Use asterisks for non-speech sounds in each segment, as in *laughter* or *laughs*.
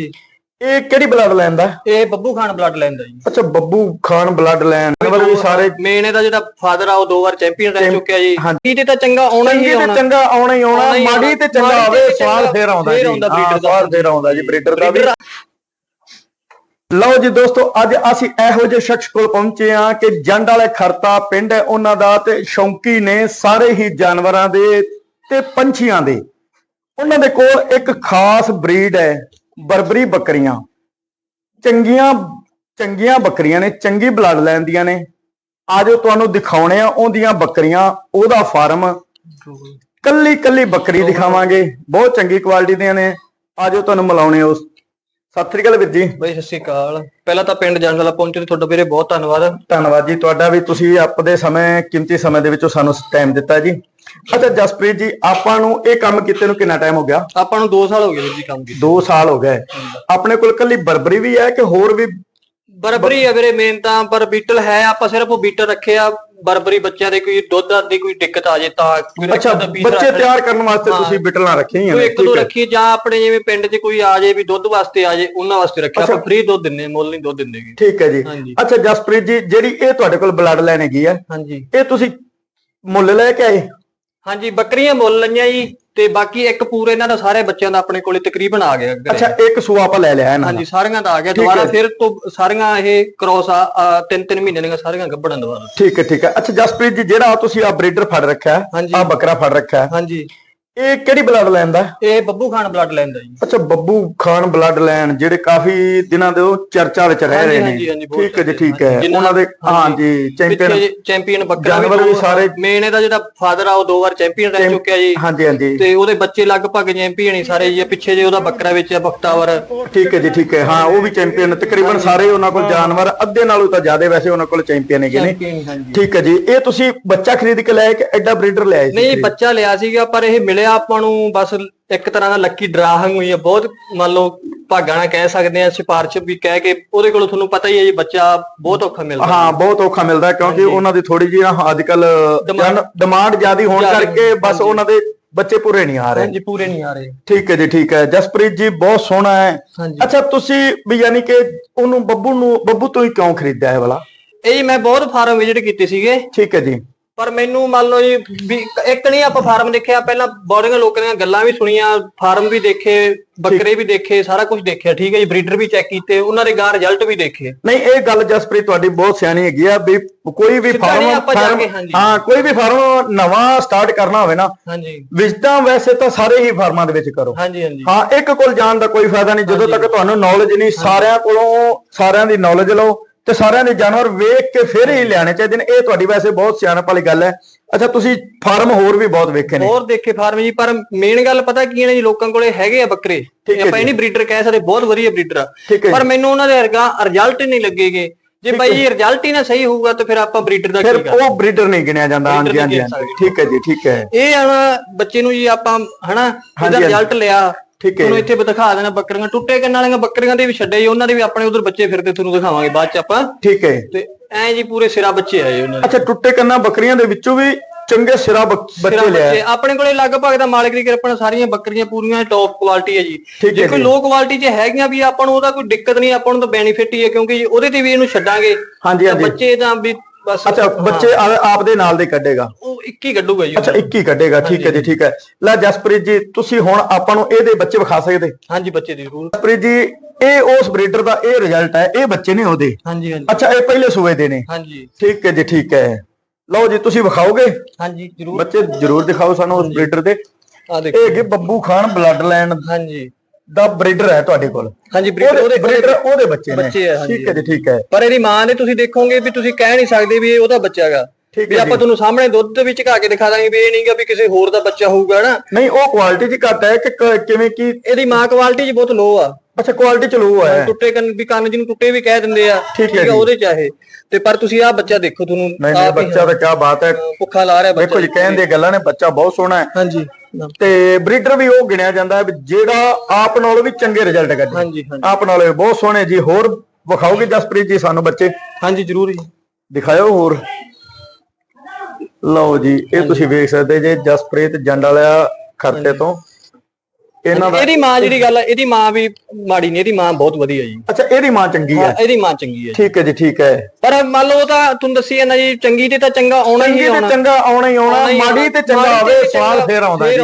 ਇਹ ਕਿਹੜੀ blood line ਦਾ ਇਹ ਬੱਬੂ ਖਾਨ ਬਲੱਡ ਲੈਂਦਾ ਜੀ। ਅੱਛਾ ਬੱਬੂ ਖਾਨ ਬਲੱਡ ਲਾਈਨ ਵਾਲੇ ਵੀ ਸਾਰੇ ਮੇਨ ਇਹਦਾ ਜਿਹੜਾ ਫਾਦਰ ਆ ਉਹ ਦੋ ਵਾਰ ਚੈਂਪੀਅਨ ਰਹਿ ਚੁੱਕਿਆ ਜੀ। ਹਾਂਜੀ। ਕੀ ਤੇ ਤਾਂ ਚੰਗਾ ਆਉਣਾ ਹੀ ਚੰਗੀ ਤੇ ਆਉਣਾ। ਚੰਗਾ ਆਉਣਾ ਹੀ ਆਉਣਾ। ਆਉਣਾ ਮਾੜੀ ਤੇ ਚੰਗਾ ਆਵੇ ਸਵਾਲ ਫੇਰ ਆਉਂਦਾ ਫੇਰ ਜੀ। breeder ਦਾ। ਸਵਾਲ ਫੇਰ ਆਉਂਦਾ ਜੀ ਬਰੀਡਰ ਦਾ ਵੀ। ਲਓ ਜੀ ਦੋਸਤੋ ਅੱਜ ਅਸੀਂ ਇਹੋ ਜਿਹੇ ਸ਼ਖਸ ਕੋਲ ਪਹੁੰਚੇ ਆ ਕਿ ਜੰਡ ਵਾਲੇ ਖਰਤਾ ਪਿੰਡ ਹੈ ਉਹਨਾਂ ਦਾ ਤੇ ਸ਼ੌਂਕੀ ਨੇ ਸਾਰੇ ਹੀ ਜਾਨਵਰਾਂ ਦੇ ਤੇ ਪੰਛੀਆਂ ਦੇ। ਉਹਨਾਂ ਦੇ ਕੋਲ ਇੱਕ ਖਾਸ ਬਰੀਡ ਹੈ। ਬਰਬਰੀ ਬੱਕਰੀਆਂ। ਚੰਗੀਆਂ ਚੰਗੀਆਂ ਬੱਕਰੀਆਂ ਨੇ ਚੰਗੀ ਬਲੱਡ ਲਾਈਨ ਦੀਆਂ ਨੇ। ਆਜੋ ਤੁਹਾਨੂੰ ਦਿਖਾਉਣੇ ਆ ਉਹਦੀਆਂ ਬੱਕਰੀਆਂ ਉਹਦਾ ਫਾਰਮ ਕੱਲੀ ਕੱਲੀ ਬੱਕਰੀ ਦਿਖਾਵਾਂਗੇ। ਬਹੁਤ ਚੰਗੀ ਕੁਆਲਿਟੀ ਦੀਆਂ ਨੇ। ਆਜੋ ਤੁਹਾਨੂੰ ਮਿਲਾਉਣੇ ਉਸ। ਸਤਿ ਸ੍ਰੀ ਅਕਾਲ ਵੀਰ ਜੀ। ਬਈ ਸਤਿ ਸ਼੍ਰੀ ਅਕਾਲ। ਪਹਿਲਾਂ ਤਾਂ ਪਿੰਡ ਜਾਣ ਵਾਲਾ ਪਹੁੰਚੇ ਤੁਹਾਡਾ ਵੀਰੇ ਬਹੁਤ ਧੰਨਵਾਦ। ਧੰਨਵਾਦ ਜੀ। ਤੁਹਾਡਾ ਵੀ ਤੁਸੀਂ ਆਪਦੇ ਸਮੇਂ ਕੀਮਤੀ ਸਮੇਂ ਦੇ ਵਿੱਚੋਂ ਸਾਨੂੰ ਟਾਈਮ ਦਿੱਤਾ ਜੀ। ਅੱਛਾ ਜਸਪ੍ਰੀਤ ਜੀ ਆਪਾਂ ਨੂੰ ਇਹ ਕੰਮ ਕੀਤੇ ਨੂੰ ਕਿੰਨਾ ਟਾਈਮ ਹੋ ਗਿਆ? ਆਪਾਂ ਨੂੰ 2 ਸਾਲ ਹੋ ਗਏ ਵੀਰ ਜੀ ਕੰਮ ਕੀਤੇ। 2 ਸਾਲ ਹੋ ਗਏ। ਆਪਣੇ ਕੋਲ ਕੱਲੀ ਬਰਬਰੀ ਵੀ ਹੈ ਕਿ ਹੋਰ ਵੀ ਬਰਬਰੀ ਆ ਵੀਰੇ ਮੇਨ ਤਾਂ ਪਰ ਬੀਟਲ ਹੈ ਆਪਾਂ ਸਿਰਫ ਉਹ ਬੀਟਲ ਰੱਖੇ ਆ। ਬਰਬਰੀ ਬੱਚਿਆਂ ਦੇ ਕੋਈ ਦੁੱਧ ਦੀ ਕੋਈ ਦਿੱਕਤ ਆ ਜੇ ਤਾਂ ਅੱਛਾ ਰੱਖਿਆ ਬੱਚੇ ਰੱਖ- ਤਿਆਰ ਕਰਨ ਵਾਸਤੇ ਹਾਂ। ਤੁਸੀਂ ਬਿਟਲਾਂ ਰੱਖੀਆਂ ਹੀ ਨੇ ਇੱਕ ਦੋ ਰੱਖੀ ਜਾਂ ਆਪਣੇ ਜਿਵੇਂ ਪਿੰਡ 'ਚ ਕੋਈ ਆ ਜੇ ਵੀ ਦੁੱਧ ਵਾਸਤੇ ਆ ਜੇ ਉਹਨਾਂ ਵਾਸਤੇ ਰੱਖਿਆ। ਆਪਾਂ। ਫ੍ਰੀ ਦੁੱਧ ਦਿੰਨੇ ਆ, ਮੁੱਲ ਨਹੀਂ ਦੁੱਧ ਦਿੰਦੇ। ਠੀਕ ਹੈ ਜੀ। ਅੱਛਾ ਜਸਪ੍ਰੀਤ ਜੀ ਜਿਹੜੀ ਇਹ ਤੁਹਾਡੇ ਕੋਲ ਬਲੱਡ ਲਾਈਨ ਹੈਗੀ ਹੈ ਹਾਂਜੀ। ਇਹ ਤੁਸੀਂ ਮੁੱਲ ਲੈ ਕੇ ਆਏ? ਹਾਂਜੀ ਬੱਕਰੀਆਂ ਮੁੱਲ ਲਈਆਂ ਜੀ ਤੇ ਬਾਕੀ ਇੱਕ ਪੂਰੇ ਇਹਨਾਂ ਦਾ ਸਾਰੇ ਬੱਚਿਆਂ ਦਾ ਆਪਣੇ ਕੋਲੇ ਤਕਰੀਬਨ ਆ ਗਿਆ ਘਰੇ। ਅੱਛਾ ਇੱਕ ਸੂਆ ਆਪਾਂ ਲੈ ਲਿਆ ਇਹਨਾਂ ਦਾ ਹਾਂਜੀ ਸਾਰੀਆਂ ਦਾ ਆ ਗਿਆ ਦੁਬਾਰਾ। ਫਿਰ ਤੋਂ ਸਾਰੀਆਂ ਇਹ ਕ੍ਰੋਸ ਆ ਆ ਤਿੰਨ ਤਿੰਨ ਮਹੀਨੇ ਦੀਆਂ ਸਾਰੀਆਂ ਗੱਭੜਾਂ ਦੁਬਾਰਾ ਠੀਕ ਹੈ ਠੀਕ ਹੈ ਅੱਛਾ ਜਸਪ੍ਰੀਤ ਜੀ ਜਿਹੜਾ ਤੁਸੀਂ ਆ ਬਰੀਡਰ ਫੜ ਰੱਖਿਆ ਹਾਂਜੀ। ਆ ਬੱਕਰਾ ਫੜ ਰੱਖਿਆ ਹੈ, ਹਾਂਜੀ ਇਹ ਕਿਹੜੀ ਬਲੱਡ ਲਾਈਨ ਦਾ? ਇਹ ਬੱਬੂ ਖਾਨ ਬਲੱਡ ਲੈਂਦਾ ਜੀ। ਅੱਛਾ ਬੱਬੂ ਖਾਨ ਬਲੱਡ ਲਾਈਨ ਜਿਹੜੇ ਕਾਫੀ ਦਿਨਾਂ ਦੇ ਉਹ ਚਰਚਾ ਵਿੱਚ ਰਹਿ ਰਹੇ ਨੇ। ਠੀਕ ਹੈ ਜੀ ਠੀਕ ਹੈ। ਉਹਨਾਂ ਦੇ ਹਾਂਜੀ। ਚੈਂਪੀਅਨ ਚੈਂਪੀਅਨ ਬੱਕਰਾ ਵੀ ਸਾਰੇ- ਮੇਨ ਇਹਦਾ ਜਿਹੜਾ ਫਾਦਰ ਆ ਉਹ ਦੋ ਵਾਰ ਚੈਂਪੀਅਨ ਰਹਿ ਚੁੱਕਿਆ ਜੀ। ਹਾਂਜੀ ਹਾਂਜੀ। ਤੇ ਉਹਦੇ ਬੱਚੇ ਲਗਭਗ ਚੈਂਪੀਅਨ ਹੀ ਸਾਰੇ ਜੀ ਪਿੱਛੇ ਜੇ ਉਹਦਾ ਬੱਕਰਾ ਵਿੱਚ ਆ ਬਖਤਾਵਰ ਠੀਕ ਹੈ ਜੀ ਠੀਕ ਹੈ। ਹਾਂ ਉਹ ਵੀ ਚੈਂਪੀਅਨ ਤਕਰੀਬਨ ਸਾਰੇ ਉਹਨਾਂ ਕੋਲ ਜਾਨਵਰ ਅੱਧੇ ਨਾਲੋਂ ਤਾਂ ਜ਼ਿਆਦਾ ਵੈਸੇ ਉਹਨਾਂ ਕੋਲ ਚੈਂਪੀਅਨ ਹੈਗੇ ਨੇ। ਠੀਕ ਹੈ ਜੀ ਇਹ ਤੁਸੀਂ ਬੱਚਾ ਖਰੀਦ ਕੇ ਲਿਆਏ ਕਿ ਐਡਾ ਬਰੀਡਰ ਲਿਆਏ ਨਹੀਂ ਬੱਚਾ ਲਿਆ ਸੀਗਾ ਪਰ ਇਹ ਮਿਲਿਆ ਆਪਾਂ ਨੂੰ ਬਸ ਇੱਕ ਤਰ੍ਹਾਂ ਦਾ ਲੱਕੀ ਡਰਾ ਹੋਈ ਆ। ਬਹੁਤ ਮੰਨ ਲਓ ਭਾਗਾਂ ਨਾਲ ਕਹਿ ਸਕਦੇ ਆ ਸਿਫਾਰਿਸ਼ ਵੀ ਕਹਿ ਕੇ ਉਹਦੇ ਕੋਲੋਂ ਤੁਹਾਨੂੰ ਪਤਾ ਹੀ ਹੈ ਜੀ ਬੱਚਾ ਬਹੁਤ ਔਖਾ ਮਿਲਦਾ। ਹਾਂ ਬਹੁਤ ਔਖਾ ਮਿਲਦਾ ਹੈ ਕਿਉਂਕਿ ਉਹਨਾਂ ਦੀ ਥੋੜੀ ਜਿਹੀ ਅੱਜ ਕੱਲ ਡਿਮਾਂਡ ਜ਼ਿਆਦੀ ਹੋਣ ਕਰਕੇ ਬਸ। ਉਹਨਾਂ ਦੇ ਬੱਚੇ ਪੂਰੇ ਨਹੀਂ ਆ ਰਹੇ। ਹਾਂਜੀ ਪੂਰੇ ਨਹੀਂ ਆ ਰਹੇ। ਠੀਕ ਹੈ ਜੀ ਠੀਕ ਹੈ। ਜਸਪ੍ਰੀਤ ਜੀ ਬਹੁਤ ਸੋਹਣਾ ਹੈ। ਅੱਛਾ ਤੁਸੀਂ ਵੀ ਯਾਨੀ ਕਿ ਉਹਨੂੰ ਬੱਬੂ ਨੂੰ ਬੱਬੂ ਤੋਂ ਹੀ ਕਿਉਂ ਖਰੀਦਿਆ ਇਹ ਵਾਲਾ? ਇਹ ਜੀ ਮੈਂ ਬਹੁਤ ਫਾਰਮ ਵਿਜ਼ਿਟ ਕੀਤੇ ਸੀਗੇ। ਠੀਕ ਹੈ ਜੀ। ਪਰ ਮੈਨੂੰ ਮੰਨ ਲਓ ਜੀ ਵੀ ਇੱਕ ਨਹੀਂ ਆਪਾਂ ਫਾਰਮ ਦੇਖਿਆ ਪਹਿਲਾਂ ਬੋਰਡਿੰਗ ਲੋਕਾਂ ਦੀਆਂ ਗੱਲਾਂ ਵੀ ਸੁਣੀਆਂ ਫਾਰਮ ਵੀ ਦੇਖੇ ਬੱਕਰੇ ਵੀ ਦੇਖੇ ਸਾਰਾ ਕੁਝ ਦੇਖਿਆ ਠੀਕ ਹੈ ਜੀ ਬਰੀਡਰ ਵੀ ਚੈੱਕ ਕੀਤੇ ਉਹਨਾਂ ਦੇ ਗਾਂ ਰਿਜ਼ਲਟ ਵੀ ਦੇਖੇ। ਨਹੀਂ ਇਹ ਗੱਲ ਜਸਪ੍ਰੀਤ ਤੁਹਾਡੀ ਬਹੁਤ ਸਿਆਣੀ ਹੈਗੀ ਆ ਵੀ ਕੋਈ ਵੀ ਸਿੱਧਾ ਨਹੀਂ ਫਾਰਮ ਆਪਾਂ ਜਾ ਫਾਰਮ- ਕੇ, ਹਾਂਜੀ। ਹਾਂ ਕੋਈ ਵੀ ਫਾਰਮ ਨਵਾਂ ਸਟਾਰਟ ਕਰਨਾ ਹੋਵੇ ਨਾ ਹਾਂਜੀ। ਵਿਜ਼ਟਾਂ ਵੈਸੇ ਤਾਂ ਸਾਰੇ ਹੀ ਫਾਰਮਾਂ ਦੇ ਵਿੱਚ ਕਰੋ। ਹਾਂਜੀ ਹਾਂਜੀ। ਹਾਂ ਇੱਕ ਕੋਲ ਜਾਣ ਦਾ ਕੋਈ ਫਾਇਦਾ ਨਹੀਂ ਜਦੋਂ ਤੱਕ ਤੁਹਾਨੂੰ ਨੌਲੇਜ ਨਹੀਂ ਸਾਰਿਆਂ ਕੋਲੋਂ ਸਾਰਿਆਂ ਦੀ ਨੌਲੇਜ ਲਓ। ਤੇ ਸਾਰਿਆਂ ਦੇ ਜਾਨਵਰ ਵੇਖ ਕੇ ਫਿਰ ਹੀ ਲਿਆਣੇ ਚਾਹੀਦੇ ਨੇ। ਇਹ ਤੁਹਾਡੀ ਵੈਸੇ ਬਹੁਤ ਸਿਆਣਪ ਵਾਲੀ ਗੱਲ ਹੈ। ਅੱਛਾ ਤੁਸੀਂ ਫਾਰਮ ਹੋਰ ਵੀ ਬਹੁਤ ਵੇਖੇ ਨੇ। ਹੋਰ ਦੇਖੇ ਫਾਰਮ ਜੀ ਪਰ ਮੇਨ ਗੱਲ ਪਤਾ ਕੀ ਹੈ ਨਾ ਜੀ ਲੋਕਾਂ ਕੋਲੇ ਹੈਗੇ ਆ ਬੱਕਰੇ। ਆਪਾਂ ਇਹ ਨਹੀਂ ਬਰੀਡਰ ਕਹਿ ਸਕਦੇ ਬਹੁਤ ਵਧੀਆ ਬਰੀਡਰ ਆ। ਪਰ ਮੈਨੂੰ ਉਹਨਾਂ ਦੇ ਵਰਗਾ ਰਿਜ਼ਲਟ ਨਹੀਂ ਲੱਗੇਗੇ। ਜੇ ਜੀ। ਰਿਜ਼ਲਟ ਹੀ ਨਾ ਸਹੀ ਹੋਊਗਾ ਤਾਂ ਫਿਰ ਆਪਾਂ ਬਰੀਡਰ ਦਾ ਫਿਰ ਕੀ ਕਰ ਉਹ ਬਰੀਡਰ ਨਹੀਂ ਗਿਣਿਆ ਜਾਂਦਾ। ਹਾਂਜੀ ਹਾਂਜੀ ਠੀਕ ਹੈ ਜੀ ਠੀਕ ਹੈ। ਇਹ ਹੁਣ ਬੱਚੇ ਨੂੰ ਜੀ ਆਪਾਂ ਹਨਾ ਇਹਦਾ। ਰਿਜ਼ਲਟ ਲਿਆ। ਠੀਕ ਹੈ। ਤੁਹਾਨੂੰ ਇੱਥੇ ਵੀ ਦਿਖਾ ਦੇਣਾ ਬੱਕਰੀਆਂ। ਟੁੱਟੇ ਕੰਨ ਵਾਲੀਆਂ ਬੱਕਰੀਆਂ ਦੇ ਵੀ ਛੱਡੇ ਜੀ ਉਹਨਾਂ ਦੇ ਵੀ ਆਪਣੇ ਉਧਰ ਬੱਚੇ ਫਿਰਦੇ ਤੁਹਾਨੂੰ ਦਿਖਾਵਾਂਗੇ ਬਾਅਦ ਚ ਆਪਾਂ। ਠੀਕ ਹੈ। ਤੇ ਐ ਜੀ ਪੂਰੇ ਸਿਰਾ ਬੱਚੇ ਆਏ ਉਹਨਾਂ ਦੇ। ਅੱਛਾ ਟੁੱਟੇ ਕੰਨਾਂ ਬੱਕਰੀਆਂ ਦੇ ਵਿੱਚੋਂ ਵੀ ਚੰਗੇ ਸਿਰਾ ਬੱਚੇ ਲਿਆ। ਆਪਣੇ ਕੋਲੇ ਲਗਭਗ ਦਾ ਮਾਲਕ ਦੀ ਕਿਰਪਾ ਨਾਲ ਸਾਰੀਆਂ ਬੱਕਰੀਆਂ ਪੂਰੀਆਂ ਟੌਪ ਕੁਆਲਿਟੀ ਹੈ ਜੀ। ਜੇ ਕੋਈ। ਲੋ ਕੁਆਲਿਟੀ 'ਚ ਹੈਗੀਆਂ ਵੀ ਆਪਾਂ ਨੂੰ ਉਹਦਾ ਕੋਈ ਦਿੱਕਤ ਨਹੀਂ ਆਪਾਂ ਨੂੰ ਤਾਂ ਬੈਨੀਫਿਟ ਹੀ ਹੈ ਕਿਉਂਕਿ ਉਹਦੇ ਤੇ ਵੀ ਇਹਨੂੰ ਛੱਡਾਂਗੇ। ਹਾਂਜੀ ਹਾਂਜੀ। ਬੱਚੇ ਤਾਂ ਵੀ ਬਸ ਅੱਛਾ ਬੱਚੇ ਆਪ ਦੇ ਨਾਲ ਦੇ ਕੱਢੇਗਾ। ਉਹ ਇੱਕ ਹੀ ਕੱਢੂਗਾ ਜੀ ਅੱਛਾ ਇੱਕ ਹੀ ਕੱਢੇਗਾ ਠੀਕ ਹੈ ਜੀ ਠੀਕ ਹੈ। ਲੈ ਜਸਪ੍ਰੀਤ ਜੀ ਤੁਸੀਂ ਹੁਣ ਆਪਾਂ ਨੂੰ ਇਹਦੇ ਬੱਚੇ ਵਿਖਾ ਸਕਦੇ? ਹਾਂਜੀ ਬੱਚੇ ਦੀ ਜ਼ਰੂਰ। ਜਸਪ੍ਰੀਤ ਜੀ ਇਹ ਉਸ ਬਰੀਡਰ ਦਾ ਇਹ ਰਿਜ਼ਲਟ ਹੈ ਇਹ ਬੱਚੇ ਨੇ ਉਹਦੇ। ਹਾਂਜੀ ਹਾਂਜੀ। ਅੱਛਾ ਇਹ ਪਹਿਲੇ ਸੂਏ ਦੇ ਨੇ। ਹਾਂਜੀ। ਠੀਕ ਹੈ ਜੀ ਠੀਕ ਹੈ। ਲਓ ਜੀ ਤੁਸੀਂ ਵਿਖਾਓਗੇ? ਹਾਂਜੀ ਜ਼ਰੂਰ। ਬੱਚੇ ਜ਼ਰੂਰ ਦਿਖਾਓ ਸਾਨੂੰ ਉਸ ਬਰੀਡਰ ਦੇ। ਆ ਦੇਖੋ ਇਹ ਹੈਗੇ ਬੱਬੂ ਖਾਨ ਬਲੱਡ ਲਾਈਨ ਹਾਂਜੀ। ਦਾ ਬਰੀਡਰ ਹੈ ਤੁਹਾਡੇ ਕੋਲ। ਹਾਂਜੀ ਬਰੀਡਰ ਉਹਦੇ ਬਰੀਡਰ ਉਹਦੇ ਬੱਚੇ ਨੇ। ਬੱਚੇ ਆ, ਹਾਂਜੀ। ਠੀਕ ਹੈ ਜੀ ਠੀਕ ਹੈ। ਪਰ ਇਹਦੀ ਮਾਂ ਦੇ ਤੁਸੀਂ ਦੇਖੋਗੇ ਵੀ ਤੁਸੀਂ ਕਹਿ ਨਹੀਂ ਸਕਦੇ ਵੀ ਇਹ ਉਹਦਾ ਬੱਚਾ ਹੈਗਾ ਠੀਕ ਵੀ ਹੈ ਆਪਾਂ ਤੁਹਾਨੂੰ ਸਾਹਮਣੇ ਦੁੱਧ ਵਿੱਚ ਘਾ ਕੇ ਦਿਖਾ ਦਾਂਗੇ ਵੀ ਇਹ ਨਹੀਂਗਾ ਵੀ ਕਿਸੇ ਹੋਰ ਦਾ ਬੱਚਾ ਹੋਊਗਾ ਨਾ ਨਹੀਂ ਉਹ ਕੁਆਲਿਟੀ ਚ ਘੱਟ ਹੈ ਕਿ ਕ- ਕਿਵੇਂ ਕੀ? ਇਹਦੀ ਮਾਂ ਕੁਆਲਿਟੀ ਜੀ ਬਹੁਤ ਲੋ ਆ। ਅੱਛਾ ਕੁਆਲਿਟੀ ਚ ਲੋ ਹੈ ਟੁੱਟੇ ਕੰਨ ਵੀ ਕੰਨ ਜਿਹਨੂੰ ਟੁੱਟੇ ਵੀ ਕਹਿ ਦਿੰਦੇ ਆ। ਠੀਕ ਹੈ ਆ ਜੀ। ਉਹਦੇ ਚਾਹੇ ਤੇ ਪਰ ਤੁਸੀਂ ਆਹ ਬੱਚਾ ਦੇਖੋ ਤੁਹਾਨੂੰ ਨਹੀਂ ਨਹੀਂ ਆਪ ਹੀ ਬੱਚਾ ਤਾਂ ਕੀ ਬਾਤ ਹੈ। ਭੁੱਖਾ ਲਾ ਰਿਹਾ ਬੱਚਾ ਦੇਖੋ ਜੀ ਕਹਿਣ ਦੀਆਂ ਗੱਲਾਂ ਨੇ ਬੱਚਾ ਬਹੁਤ ਸੋਹਣਾ ਹੈ। ਹਾਂਜੀ। ਤੇ ਬਰੀਡਰ ਵੀ ਉਹ ਗਿਣਿਆ ਜਾਂਦਾ ਹੈ ਵੀ ਜਿਹੜਾ ਆਪ ਨਾਲੋਂ ਵੀ ਚੰਗੇ ਰਿਜ਼ਲਟ ਕੱਢੇ ਹਾਂਜੀ ਹਾਂਜੀ। ਆਪ ਨਾਲੋਂ ਬਹੁਤ ਸੋਹਣੇ ਜੀ। ਹੋਰ ਵਿਖਾਓਗੇ ਜਸਪ੍ਰੀਤ ਜੀ ਸਾਨੂੰ ਬੱਚੇ? ਹਾਂਜੀ ਜ਼ਰੂਰ ਜੀ। ਦਿਖਾਇਓ ਹੋਰ। ਲਓ ਜੀ ਇਹ ਤੁਸੀਂ ਵੇਖ ਸਕਦੇ ਜੇ ਜਸਪ੍ਰੀਤ ਜੰਡ ਵਾਲਿਆ ਖਰਤੇ ਤੋਂ। ਇਹਨਾਂ ਦਾ ਇਹਦੀ ਮਾਂ ਜਿਹੜੀ ਗੱਲ ਹੈ ਇਹਦੀ ਮਾਂ ਵੀ ਮਾੜੀ ਨਹੀਂ ਇਹਦੀ ਮਾਂ ਬਹੁਤ ਵਧੀਆ ਜੀ। ਅੱਛਾ ਇਹਦੀ ਮਾਂ ਚੰਗੀ ਹਾਂ, ਇਹਦੀ ਮਾਂ ਚੰਗੀ ਹੈ। ਠੀਕ ਹੈ ਜੀ ਠੀਕ ਹੈ। ਪਰ ਮੰਨ ਲਓ ਤਾਂ ਤੁਹਾਨੂੰ ਦੱਸੀ ਜਾਂਦਾ ਜੀ ਚੰਗੀ ਤੇ ਤਾਂ ਚੰਗਾ ਆਉਣਾ ਹੀ ਆਉਣਾ। ਚੰਗਾ ਆਉਣਾ ਹੀ ਆਉਣਾ ਮਾੜੀ। ਤੇ ਚੰਗਾ ਸਵਾਦ ਚੰਗਾ ਫੇਰ ਆਉਂਦਾ ਜੀ।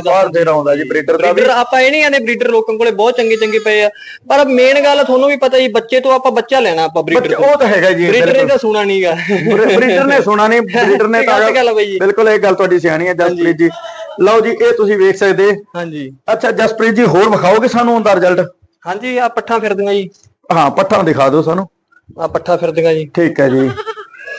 ਸਵਾਦ ਫੇਰ ਆਉਂਦਾ ਜੀ ਬਰੀਡਰ ਦਾ ਵੀ। ਆਪਾਂ ਇਹ ਨਹੀਂ ਕਹਿੰਦੇ ਬਰੀਡਰ ਲੋਕਾਂ ਕੋਲੇ ਬਹੁਤ ਚੰਗੇ ਚੰਗੇ ਪਏ ਆ। ਪਰ ਮੇਨ ਗੱਲ ਤੁਹਾਨੂੰ ਵੀ ਪਤਾ ਜੀ ਬੱਚੇ ਤੋਂ ਆਪਾਂ ਬੱਚਾ ਲੈਣਾ ਆਪਾਂ ਬਰੀਡਰ ਉਹ ਤਾਂ ਹੈਗਾ ਜੀ ਬਰੀਡਰ ਨੇ ਤਾਂ ਸੁਣਾ ਨਹੀਂਗਾ ਬਰੀਡਰ ਨੇ ਸੁਣਾ ਨਹੀਂ ਬਰੀਡਰ *laughs* ਨੇ ਤਾਂ ਆ ਬਿਲਕੁਲ ਇਹ ਗੱਲ ਤੁਹਾਡੀ ਸਿਆਣੀ ਹੈ ਜਸਪ੍ਰੀਤ ਜੀ। ਲਓ ਜੀ ਇਹ ਤੁਸੀਂ ਵੇਖ ਸਕਦੇ। ਹਾਂਜੀ। ਅੱਛਾ ਜਸਪ੍ਰੀਤ ਜੀ ਹੋਰ ਵਿਖਾਓਗੇ ਸਾਨੂੰ ਉਹਦਾ ਰਿਜ਼ਲਟ ਹਾਂਜੀ ਆ ਪੱਠਾ ਫਿਰਦੀਆਂ ਜੀ। ਹਾਂ ਪੱਠਾ ਦਿਖਾ ਦਿਓ ਸਾਨੂੰ। ਆ ਪੱਠਾ ਫਿਰਦੀਆਂ ਜੀ। ਠੀਕ ਹੈ ਜੀ।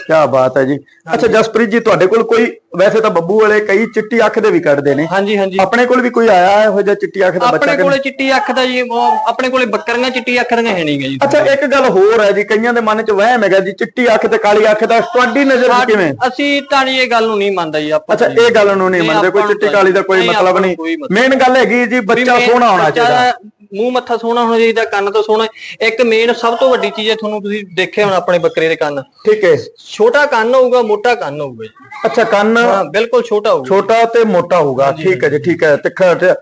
ਕੀ ਬਾਤ ਹੈ ਜੀ। ਅੱਛਾ ਜਸਪ੍ਰੀਤ ਜੀ ਤੁਹਾਡੇ ਕੋਲ ਕੋਈ ਵੈਸੇ ਤਾਂ ਬੱਬੂ ਵਾਲੇ ਕਈ ਚਿੱਟੀ ਅੱਖ ਦੇ ਵੀ ਕੱਢਦੇ ਨੇ। ਹਾਂਜੀ ਹਾਂਜੀ। ਆਪਣੇ ਕੋਲ ਵੀ ਕੋਈ ਆਇਆ ਹੈ ਇਹੋ ਜਿਹਾ ਚਿੱਟੀ ਅੱਖ ਦਾ ਬੱਚਾ ਆਪਣੇ ਕੋਲੇ ਚਿੱਟੀ ਅੱਖ ਦਾ ਜੀ ਉਹ ਆਪਣੇ ਕੋਲੇ ਬੱਕਰੀਆਂ ਚਿੱਟੀ ਅੱਖ ਦੀਆਂ ਹੈ ਨਹੀਂਗਾ ਜੀ। ਅੱਛਾ ਇੱਕ ਗੱਲ ਹੋਰ ਹੈ ਜੀ ਕਈਆਂ ਦੇ ਮਨ 'ਚ ਵਹਿਮ ਹੈਗਾ ਜੀ ਚਿੱਟੀ ਅੱਖ ਤੇ ਕਾਲੀ ਅੱਖ ਦਾ ਤੁਹਾਡੀ ਨਜ਼ਰ ਕਿਵੇਂ? ਅਸੀਂ ਤਾਂ ਜੀ ਇਹ ਗੱਲ ਨੂੰ ਨਹੀਂ ਮੰਨਦਾ ਜੀ ਆਪਾਂ ਅੱਛਾ ਇਹ ਗੱਲ ਨੂੰ ਨਹੀਂ ਮੰਨਦੇ ਕੋਈ ਚਿੱਟੀ ਕਾਲੀ ਦਾ ਕੋਈ ਮਤਲਬ ਨਹੀਂ। ਮੇਨ ਗੱਲ ਹੈਗੀ ਜੀ ਬੱਚਾ ਸੋਹਣਾ ਹੋਣਾ ਚਾਹੀਦਾ। ਮੂੰਹ ਮੱਥਾ ਸੋਹਣਾ ਹੋਣਾ ਚਾਹੀਦਾ ਕੰਨ ਤੋਂ ਸੋਹਣਾ। ਇੱਕ ਮੇਨ ਸਭ ਤੋਂ ਵੱਡੀ ਚੀਜ਼ ਹੈ ਤੁਹਾਨੂੰ ਤੁਸੀਂ ਦੇਖਿਆ ਹੋਣਾ ਆਪਣੇ ਬੱਕਰੇ ਦੇ ਕੰਨ। ਠੀਕ ਹੈ। ਛੋਟਾ ਕੰਨ ਹੋਊਗਾ ਮੋਟਾ ਕੰਨ ਹੋਊਗਾ ਜੀ। ਅੱਛਾ ਕੰਨ ਹਾਂ ਬਿਲਕੁਲ ਛੋਟਾ ਹੋਊਗਾ। ਛੋਟਾ ਤੇ ਮੋਟਾ ਹੋਊਗਾ। ਠੀਕ ਹੈ ਜੀ ਠੀਕ ਹੈ ਤਿੱਖਾ ਤੇ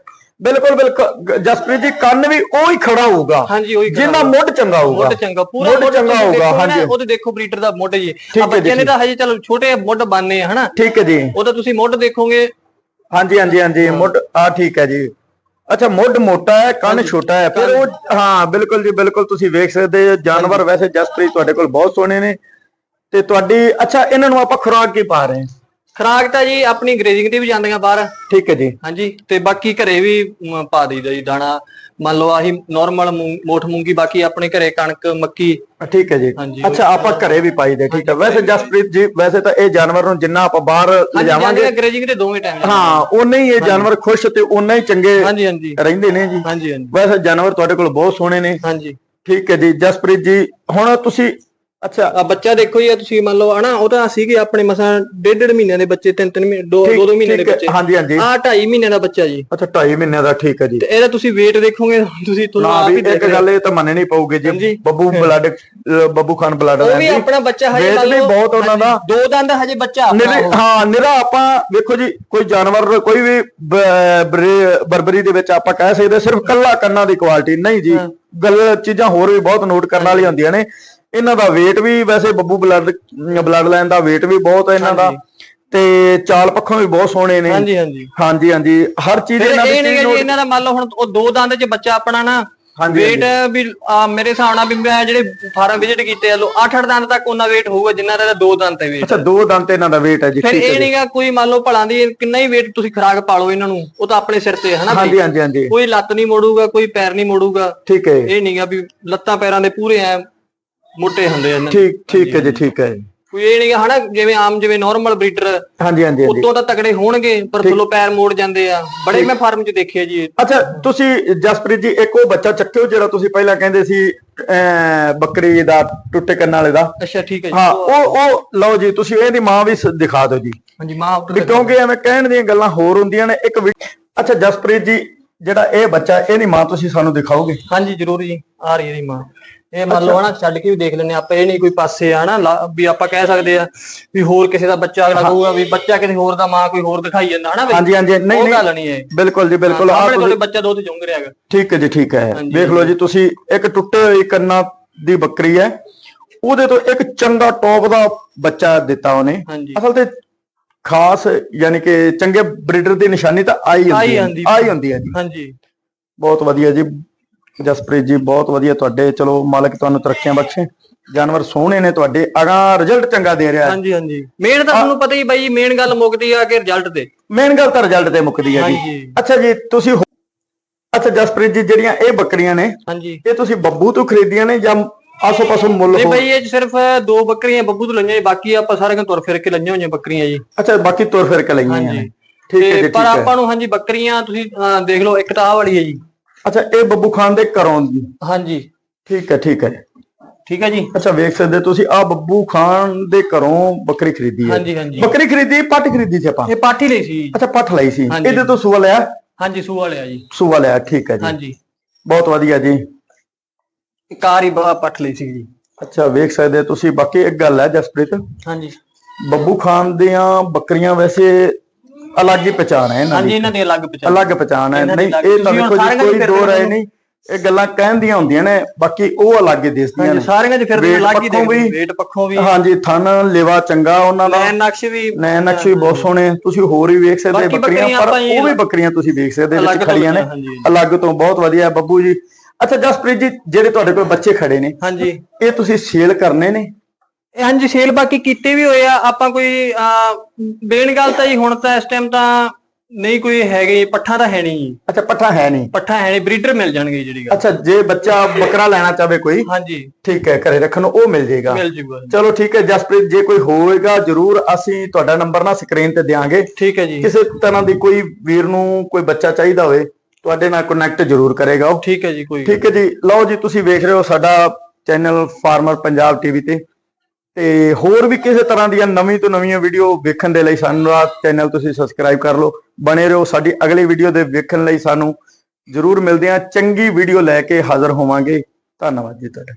ਬਿਲਕੁਲ ਬਿਲਕੁਲ। ਜਸਪ੍ਰੀਤ ਜੀ ਕੰਨ ਵੀ ਉਹ ਹੀ ਖੜਾ ਹੋਊਗਾ। ਹਾਂਜੀ ਉਹੀ ਜਿੰਨਾ ਮੁੱਢ ਚੰਗਾ ਹੋਊਗਾ। ਮੁੱਢ ਚੰਗਾ ਪੂਰਾ ਮੁੱਢ ਚੰਗਾ ਹੋਊਗਾ, ਹਾਂਜੀ। ਉਹਦੇ ਦੇਖੋ ਬਰੀਡਰ ਦਾ ਮੁੱਢ ਜੀ। ਆ ਬੱਚਿਆਂ ਨੇ ਤਾਂ ਹਜੇ ਚਲੋ ਛੋਟੇ ਮੁੱਢ ਬੰਨੇ ਆ ਹਨਾ? ਠੀਕ ਹੈ ਜੀ। ਉਹ ਤਾਂ ਤੁਸੀਂ ਮੁੱਢ ਦੇਖੋਗੇ। ਹਾਂਜੀ ਹਾਂਜੀ ਹਾਂਜੀ ਮੁੱਢ ਆ ਠੀਕ ਹੈ ਜੀ। ਅੱਛਾ ਮੁੱਢ ਮੋਟਾ ਹੈ ਕੰਨ ਛੋਟਾ ਹੈ ਫਿਰ ਉਹ ਹਾਂ ਬਿਲਕੁਲ ਜੀ ਬਿਲਕੁਲ ਤੁਸੀਂ ਵੇਖ ਸਕਦੇ ਹੋ ਜਾਨਵਰ ਵੈਸੇ ਜਸਪ੍ਰੀਤ ਤੁਹਾਡੇ ਕੋਲ ਬਹੁਤ ਸੋਹਣੇ ਨੇ। ਤੇ ਤੁਹਾਡੀ ਅੱਛਾ ਇਹਨਾਂ ਨੂੰ ਆਪਾਂ ਖੁਰਾਕ ਕੀ ਪਾ ਰਹੇ ਹਾਂ? ਖਰਾਕ ਤਾਂ ਜੀ ਆਪਣੀ ਗ੍ਰੇਜ਼ਿੰਗ ਤੇ ਵੀ ਜਾਂਦੀਆਂ ਬਾਹਰ। ਠੀਕ ਹੈ ਜੀ। ਹਾਂਜੀ ਤੇ ਬਾਕੀ ਘਰੇ ਵੀ ਪਾ ਦਈਦਾ ਜੀ ਦਾਣਾ। ਮੰਨ ਲਓ ਆਹੀ ਨਾਰਮਲ ਮੋਠ ਮੂੰਗੀ ਬਾਕੀ ਆਪਣੇ ਘਰੇ ਕਣਕ ਮੱਕੀ। ਠੀਕ ਹੈ ਜੀ। ਹਾਂਜੀ, ਅੱਛਾ ਆਪਾਂ ਘਰੇ ਵੀ ਪਾਈਦੇ ਠੀਕ ਹੈ। ਵੈਸੇ ਜਸਪ੍ਰੀਤ ਜੀ ਵੈਸੇ ਤਾਂ ਇਹ ਜਾਨਵਰ ਨੂੰ ਜਿੰਨਾ ਆਪਾਂ ਬਾਹਰ ਲਿਜਾਵਾਂਗੇ ਗ੍ਰੇਜ਼ਿੰਗ ਤੇ ਦੋਵੇਂ ਟਾਈਮ ਹਾਂ ਉਨੇ ਹੀ ਇਹ ਜਾਨਵਰ ਖੁਸ਼ ਤੇ ਉਨੇ ਹੀ ਚੰਗੇ ਹਾਂਜੀ ਹਾਂਜੀ। ਰਹਿੰਦੇ ਨੇ ਜੀ। ਹਾਂਜੀ ਹਾਂਜੀ। ਵੈਸੇ ਜਾਨਵਰ ਤੁਹਾਡੇ ਕੋਲ ਬਹੁਤ ਸੋਹਣੇ ਨੇ। ਹਾਂਜੀ। ਠੀਕ ਹੈ ਜੀ ਜਸਪ੍ਰੀਤ ਜੀ ਹੁਣ ਤੁਸੀਂ ਅੱਛਾ ਆ ਬੱਚਾ ਦੇਖੋ ਜੀ ਆਹ ਤੁਸੀਂ ਮੰਨ ਲਓ ਹਨਾ ਉਹ ਤਾਂ ਸੀਗੇ ਆਪਣੇ ਮਸਾਂ ਡੇਢ ਡੇਢ ਮਹੀਨਿਆਂ ਦੇ ਬੱਚੇ ਤਿੰਨ ਤਿੰਨ ਮਹੀਨੇ ਦੋ ਠੀਕ- ਦੋ ਦੋ ਮਹੀਨੇ ਦੇ ਠੀਕ ਹੈ, ਬੱਚੇ। ਹਾਂਜੀ ਹਾਂਜੀ। ਆ ਢਾਈ ਮਹੀਨੇ ਦਾ ਬੱਚਾ ਜੀ। ਅੱਛਾ 2.5 ਮਹੀਨਿਆਂ ਦਾ ਠੀਕ ਹੈ ਜੀ। ਤੇ ਇਹਦਾ ਤੁਸੀਂ weight ਦੇਖੋਗੇ ਤੁਸੀਂ ਤੁਹਾਨੂੰ ਆਪ ਵੀ ਹੀ ਇੱਕ ਦੇਖ ਗੱਲ ਇਹ ਤਾਂ ਮੰਨਣੀ ਪਊਗੀ ਜੀ। ਹਾਂਜੀ। ਬੱਬੂ ਬਲੱਡ ਬੱਬੂ ਖਾਨ ਬਲੱਡ ਉਹ ਵੀ ਆਪਣਾ ਬੱਚਾ ਹਜੇ ਮੰਨ ਵੀ ਲਓ ਬਹੁਤ ਉਹਨਾਂ ਦਾ। ਦੋ ਦੰਦ ਹਜੇ ਬੱਚਾ। ਆਪਣਾ ਨਿਰੇ ਉਹ। ਹਾਂ ਨਿਰਾ ਆਪਾਂ ਵੇਖੋ ਜੀ ਕੋਈ ਜਾਨਵਰ ਕੋਈ ਵੀ ਬ- ਬਰੇ- ਬਰਬਰੀ ਦੇ ਵਿੱਚ ਆਪਾਂ ਕਹਿ ਸਕਦੇ ਸਿਰਫ ਕੱਲਾ ਕੰਨਾਂ ਦੀ ਕੁਆਲਿਟੀ ਨਹੀਂ ਜੀ ਗੱਲ ਚੀਜ਼ਾਂ ਹੋਰ ਵੀ ਬਹੁਤ ਨੋਟ ਕਰਨ ਵਾਲੀਆਂ ਹੁੰਦੀਆਂ ਨੇ। ਇਹਨਾਂ ਦਾ weight ਵੀ ਵੈਸੇ ਬੱਬੂ ਬਲੱਡ ਬਲੱਡ ਲਾਈਨ ਦਾ weight ਵੀ ਬਹੁਤ ਹੈ ਇਹਨਾਂ ਦਾ ਤੇ ਚਾਲ ਪੱਖੋਂ ਵੀ ਬਹੁਤ ਸੋਹਣੇ ਨੇ। ਹਾਂਜੀ ਹਾਂਜੀ। ਹਾਂਜੀ ਹਾਂਜੀ। ਹਰ ਚੀਜ਼ ਇਹਨਾਂ ਇਹ ਦੀ ਇਹਨਾਂ ਦਾ ਮੰਨ ਲਓ ਹੁਣ ਉਹ ਦੋ ਦੰਦ 'ਚ ਬੱਚਾ ਆਪਣਾ ਨਾ weight ਵੀ ਮੇਰੇ ਹਿਸਾਬ ਨਾਲ ਵੀ ਮੈਂ ਜਿਹੜੇ ਫਾਰਮ ਵਿਜ਼ਿਟ ਕੀਤੇ ਆ ਲੋ 8-8 ਦੰਦ ਤੱਕ ਉਹਨਾਂ weight ਹੋਊਗਾ ਜਿੰਨਾ ਦਾ ਦੋ ਦੰਦ ਤੇ weight ਅੱਛਾ ਦੋ ਦੰਦ ਤੇ ਇਹਨਾਂ ਦਾ weight ਹੈ ਜੀ ਫਿਰ ਠੀਕ ਹੈ ਇਹ ਨਹੀਂਗਾ ਕੋਈ ਮੰਨ ਲਓ ਭਲਾਂ ਦੀ ਕਿੰਨਾ ਹੀ weight ਤੁਸੀਂ ਖਰਾਕ ਪਾ ਲਓ ਇਹਨਾਂ ਨੂੰ ਉਹ ਤਾਂ ਆਪਣੇ ਸਿਰ ਤੇ ਹੈ ਹਨਾ ਹਾਂਜੀ ਹਾਂਜੀ ਹਾਂਜੀ। ਕੋਈ ਲੱਤ ਨਹੀਂ ਮੋੜੂਗਾ ਕੋਈ ਪੈਰ ਨਹੀਂ ਮੋੜੂਗਾ। ਠੀਕ ਹੈ ਇਹ ਨਹੀਂਗਾ ਵੀ ਲੱਤਾਂ ਪੈਰਾਂ ਦੇ ਪੂਰੇ ਐ ਮੋਟੇ ਹੁੰਦੇ ਦੇ। ਠੀਕ ਠੀਕ ਹੈ ਜੀ ਠੀਕ ਹੈ। ਕੋਈ ਇਹ ਨਹੀਂਗਾ ਹਨਾ ਜਿਵੇਂ ਆਮ ਜਿਵੇਂ ਨਾਰਮਲ ਬਰੀਡਰ ਹਾਂਜੀ ਹਾਂਜੀ ਹਾਂਜੀ। ਉੱਤੋਂ ਤਾਂ ਤਕੜੇ ਹੋਣਗੇ ਪਰ ਥੱਲੋਂ ਪੈਰ ਮੋੜ ਜਾਂਦੇ ਆ। ਬੜੇ ਮੈਂ ਫਾਰਮ 'ਚ ਦੇਖਿਆ ਜੀ। ਅੱਛਾ ਤੁਸੀਂ ਜਸਪ੍ਰੀਤ ਜੀ ਇੱਕ ਉਹ ਬੱਚਾ ਚੱਕਿਓ ਜਿਹੜਾ ਤੁਸੀਂ ਪਹਿਲਾਂ ਕਹਿੰਦੇ ਸੀ ਬੱਕਰੀ ਦਾ ਟੁੱਟੇ ਕੰਨ ਵਾਲੇ ਦਾ। ਅੱਛਾ ਠੀਕ ਹੈ ਜੀ। ਹਾਂ ਉਹ ਉਹ ਲਓ ਜੀ ਤੁਸੀਂ ਇਹਦੀ ਮਾਂ ਵੀ ਦਿਖਾ ਦਿਓ ਜੀ। ਹਾਂਜੀ ਮਾਂ ਕਿਉਂਕਿ ਐਵੇਂ ਕਹਿਣ ਦੀਆਂ ਗੱਲਾਂ ਹੋਰ ਹੁੰਦੀਆਂ ਨੇ ਇੱਕ ਅੱਛਾ ਜਸਪ੍ਰੀਤ ਜੀ ਜਿਹੜਾ ਇਹ ਬੱਚਾ ਇਹਦੀ ਮਾਂ ਤੁਸੀਂ ਸਾਨੂੰ ਦਿਖਾਓਗੇ? ਹਾਂਜੀ ਜ਼ਰੂਰ ਜੀ ਆ ਰਹੀ ਇਹਦੀ ਮਾਂ। ਇਹ ਮੰਨ ਲਓ ਹਨਾ ਛੱਡ ਕੇ ਵੀ ਦੇਖ ਲੈਣੇ ਆਪਾਂ ਇਹ ਨਹੀਂ ਕੋਈ ਪਾਸੇ ਆ ਹਨਾ ਵੀ ਆਪਾਂ ਕਹਿ ਸਕਦੇ ਆ ਵੀ ਹੋਰ ਕਿਸੇ ਦਾ ਬੱਚਾ ਅਗਲਾ ਕਹੂਗਾ ਵੀ ਬੱਚਾ ਕਿਸੇ ਹੋਰ ਦਾ ਮਾਂ ਕੋਈ ਹੋਰ ਦਿਖਾਈ ਜਾਂਦਾ ਹਨਾ ਵੀ ਹਾਂਜੀ ਹਾਂਜੀ। ਨਹੀਂ ਨਹੀਂ। ਗੱਲ ਨਹੀਂ ਹੈ ਬਿਲਕੁਲ ਜੀ ਬਿਲਕੁਲ। ਆਪਣੇ ਕੋਲੇ ਬੱਚਾ ਦੁੱਧ ਚੁੰਗ ਰਿਹਾ ਹੈਗਾ। ਠੀਕ ਹੈ ਜੀ ਠੀਕ ਹੈ। ਵੇਖ ਲਓ ਜੀ ਤੁਸੀਂ ਇੱਕ ਟੁੱਟੇ ਹੋਏ ਕੰਨਾਂ ਦੀ ਬੱਕਰੀ ਹੈ। ਉਹਦੇ ਤੋਂ ਇੱਕ ਚੰਗਾ ਟੌਪ ਦਾ ਬੱਚਾ ਦਿੱਤਾ ਉਹਨੇ। ਅਸਲ ਤੇ ਖਾਸ ਯਾਨੀ ਕਿ ਚੰਗੇ ਬਰੀਡਰ ਦੀ ਨਿਸ਼ਾਨੀ ਤਾਂ ਆਈ ਹੁੰਦੀ ਹੈ ਹੁੰਦੀ। ਆਈ ਹੁੰਦੀ ਹੈ ਜੀ। ਹਾਂਜੀ। ਬਹੁਤ ਵਧੀਆ ਜੀ। ਜਸਪ੍ਰੀਤ ਜੀ ਬਹੁਤ ਵਧੀਆ ਤੁਹਾਡੇ ਚਲੋ ਮਾਲਕ ਤੁਹਾਨੂੰ ਤਰੱਕੀਆਂ ਬਖਸ਼ੇ। ਜਾਨਵਰ ਸੋਹਣੇ ਨੇ ਤੁਹਾਡੇ ਅਗਾ ਰਿਜ਼ਲਟ ਚੰਗਾ ਦੇ ਰਿਹਾ। ਹਾਂਜੀ ਹਾਂਜੀ। ਮੇਨ ਤਾਂ ਤੁਹਾਨੂੰ ਪਤਾ ਹੀ ਬਾਈ ਮੇਨ ਗੱਲ ਮੁੱਕਦੀ ਆ ਕਿ ਰਿਜ਼ਲਟ ਤੇ। ਮੇਨ ਗੱਲ ਤਾਂ ਰਿਜ਼ਲਟ ਤੇ ਮੁੱਕਦੀ ਹੈ ਜੀ। ਅੱਛਾ ਜੀ ਤੁਸੀਂ ਅੱਛਾ ਜਸਪ੍ਰੀਤ ਜੀ ਜਿਹੜੀਆਂ ਇਹ ਬੱਕਰੀਆਂ ਨੇ ਹਾਂਜੀ। ਇਹ ਤੁਸੀਂ ਬੱਬੂ ਤੋਂ ਖਰੀਦੀਆਂ ਨੇ ਜਾਂ ਆਸੋ ਪਾਸੋਂ ਮੁੱਲ ਨਹੀਂ ਬਾਈ ਇਹ ਸਿਰਫ ਦੋ ਬੱਕਰੀਆਂ ਬੱਬੂ ਤੋਂ ਲਈਆਂ ਜੀ ਬਾਕੀ ਆਪਾਂ ਸਾਰੇ ਤੁਰ ਫਿਰ ਕੇ ਲਈਆਂ ਹੋਈਆਂ ਬੱਕਰੀਆਂ ਜੀ। ਅੱਛਾ ਬਾਕੀ ਤੁਰ ਫਿਰ ਕੇ ਲਈਆਂ ਹਾਂਜੀ। ਠੀਕ ਹੈ ਜੀ ਪਰ ਆਪਾਂ ਨੂੰ ਹਾਂਜੀ ਬੱਕਰੀਆਂ ਤੁਸੀਂ ਦੇਖ ਲਓ ਇੱਕ ਤਾਂ ਆਹ ਵਾਲੀ ਹੈ ਜੀ। ਅੱਛਾ ਇਹ ਬੱਬੂ ਖਾਨ ਦੇ ਘਰੋਂ ਦੀ। ਹਾਂਜੀ। ਠੀਕ ਹੈ ਠੀਕ ਹੈ ਠੀਕ ਹੈ ਜੀ। ਅੱਛਾ ਵੇਖ ਸਕਦੇ ਤੁਸੀਂ ਆ ਬੱਬੂ ਖਾਨ ਦੇ ਘਰੋਂ ਬੱਕਰੀ ਖਰੀਦੀ ਹੈ। ਹਾਂਜੀ ਹਾਂਜੀ। ਬੱਕਰੀ ਖਰੀਦੀ ਪੱਟ ਖਰੀਦੀ ਸੀ ਆਪਾਂ? ਇਹ ਪਾਠੀ ਲਈ ਸੀ। ਅੱਛਾ ਪੱਠ ਲਈ ਸੀ। ਇਹਦੇ ਤੋਂ ਸੂਆ ਲਿਆ? ਹਾਂਜੀ ਸੂ ਵਾਲਿਆ ਜੀ। ਸੂਆ ਲਿਆ ਠੀਕ ਹੈ ਜੀ। ਹਾਂਜੀ। ਬਹੁਤ ਵਧੀਆ ਜੀ। ਕਾਰ ਹੀ ਬਾ ਪੱਠ ਲਈ ਸੀ ਜੀ। ਅੱਛਾ ਵੇਖ ਸਕਦੇ ਹੋ ਤੁਸੀਂ ਬਾਕੀ ਇੱਕ ਗੱਲ ਹੈ ਜਸਪ੍ਰੀਤ। ਹਾਂਜੀ। ਬੱਬੂ ਖਾਨ ਦੀਆਂ ਬੱਕਰੀਆਂ ਵੈਸੇ ਅਲੱਗ ਹੀ ਪਛਾਣ ਹੈ ਇਹਨਾਂ ਹਾਂਜੀ ਦੀ। ਇਹਨਾਂ ਦੀ ਅਲੱਗ ਪਛਾਣ। ਅਲੱਗ ਪਛਾਣ ਹੈ। ਇਹਨਾਂ ਦੀ ਨਹੀਂ ਅਲੱਗ- ਇਹ ਤਾਂ ਤੁਸੀਂ ਹੁਣ ਦੇਖੋ ਜੀ ਸਾਰਿਆਂ ਦੀ ਕੋਈ ਦੋ ਰਾਏ ਨਹੀਂ ਇਹ ਗੱਲਾਂ ਕਹਿਣ ਦੀਆਂ ਹੁੰਦੀਆਂ ਨੇ ਬਾਕੀ ਉਹ ਅਲੱਗ ਹੀ ਦਿਸਦੀਆਂ ਹਾਂਜੀ ਨੇ। ਸਾਰਿਆਂ ਦੇ ਫਿਰ weight ਅਲੱਗ ਹੀ ਪੱਖੋਂ ਦੇਖਦੇ ਵੀ- ਵੇਟ ਪੱਖੋਂ ਵੀ। ਹਾਂਜੀ ਥਣ ਲਿਵਾ ਚੰਗਾ ਉਹਨਾਂ ਦਾ। ਲੈਨ ਨਕਸ਼ ਵੀ ਨੈਣ ਨਕਸ਼ ਵੀ ਬਹੁਤ ਸੋਹਣੇ। ਤੁਸੀਂ ਹੋਰ ਵੀ ਵੇਖ ਸਕਦੇ ਬਾਕੀ ਬੱਕਰੀਆਂ ਬੱਕਰੀਆਂ ਪਰ ਆਪਾਂ ਉਹ ਵੀ ਬੱਕਰੀਆਂ ਤੁਸੀਂ ਵੇਖ ਸਕਦੇ ਅਲੱਗ ਵਿੱਚ ਤੋਂ ਖੜੀਆਂ ਨੇ। ਹਾਂਜੀ। ਅਲੱਗ ਤੋਂ ਬਹੁਤ ਵਧੀਆ ਬੱਬੂ ਜੀ। ਅੱਛਾ ਜਸਪ੍ਰੀਤ ਜੀ ਜਿਹੜੇ ਤੁਹਾਡੇ ਕੋਲ ਬੱਚੇ ਖੜੇ ਨੇ ਹਾਂਜੀ। ਇਹ ਤੁਸੀਂ ਸੇਲ ਕਰਨੇ ਨੇ? ਹਾਂਜੀ ਸੇਲ ਬਾਕੀ ਕੀਤੇ ਵੀ ਹੋਏ ਆ। ਆਪਾਂ ਕੋਈ ਬੇਨ ਗੱਲ ਤਾਂ ਜੀ ਹੁਣ ਤਾਂ ਇਸ ਟਾਈਮ ਤਾਂ ਨਹੀਂ ਕੋਈ ਹੈਗੇ ਪੱਠਾ ਤਾਂ ਹੈ ਨਹੀਂ ਅੱਛਾ ਪੱਠਾ ਹੈ ਨਹੀਂ। ਪੱਠਾ ਹੈ ਨਹੀਂ ਬਰੀਡਰ ਮਿਲ ਜਾਣਗੇ ਜਿਹੜੀ ਗੱਲ। ਅੱਛਾ ਜੇ ਬੱਚਾ ਬੱਕਰਾ ਲੈਣਾ ਚਾਹਵੇ ਕੋਈ ਹਾਂਜੀ। ਠੀਕ ਹੈ ਘਰੇ ਰੱਖਣ ਨੂੰ ਉਹ ਮਿਲ ਜਾਏਗਾ। ਮਿਲ ਜੂਗਾ ਚਲੋ ਠੀਕ ਹੈ ਜਸਪ੍ਰੀਤ ਜੇ ਕੋਈ ਹੋਏਗਾ ਜਰੂਰ ਅਸੀਂ ਤੁਹਾਡਾ ਨੰਬਰ ਨਾ ਸਕਰੀਨ ਤੇ ਦਿਆਂਗੇ। ਠੀਕ ਹੈ ਜੀ। ਕਿਸੇ ਤਰ੍ਹਾਂ ਦੀ ਕੋਈ ਵੀਰ ਨੂੰ ਕੋਈ ਬੱਚਾ ਚਾਹੀਦਾ ਹੋਵੇ ਤੁਹਾਡੇ ਨਾਲ ਕਨੈਕਟ ਜਰੂਰ ਕਰੇਗਾ ਉਹ। ਠੀਕ ਹੈ ਜੀ ਕੋਈ ਠੀਕ ਹੈ ਜੀ। ਲਓ ਜੀ ਤੁਸੀਂ ਵੇਖ ਰਹੇ ਹੋ ਸਾਡਾ ਚੈਨਲ ਫਾਰਮਰ ਪੰਜਾਬ ਟੀਵੀ ਤੇ। ਤੇ ਹੋਰ ਵੀ ਕਿਸੇ ਤਰ੍ਹਾਂ ਦੀਆਂ ਨਵੀਂ ਤੋਂ ਨਵੀਆਂ ਵੀਡੀਓ ਵੇਖਣ ਦੇ ਲਈ ਸਾਨੂੰ ਆ ਚੈਨਲ ਤੁਸੀਂ ਸਬਸਕ੍ਰਾਈਬ ਕਰ ਲਓ। ਬਣੇ ਰਹੋ ਸਾਡੀ ਅਗਲੀ ਵੀਡੀਓ ਦੇ ਵੇਖਣ ਲਈ ਸਾਨੂੰ ਜਰੂਰ ਮਿਲਦੇ ਆ ਚੰਗੀ ਵੀਡੀਓ ਲੈ ਕੇ ਹਾਜ਼ਰ ਹੋਵਾਂਗੇ। ਧੰਨਵਾਦ ਜੀ ਤੁਹਾਡਾ।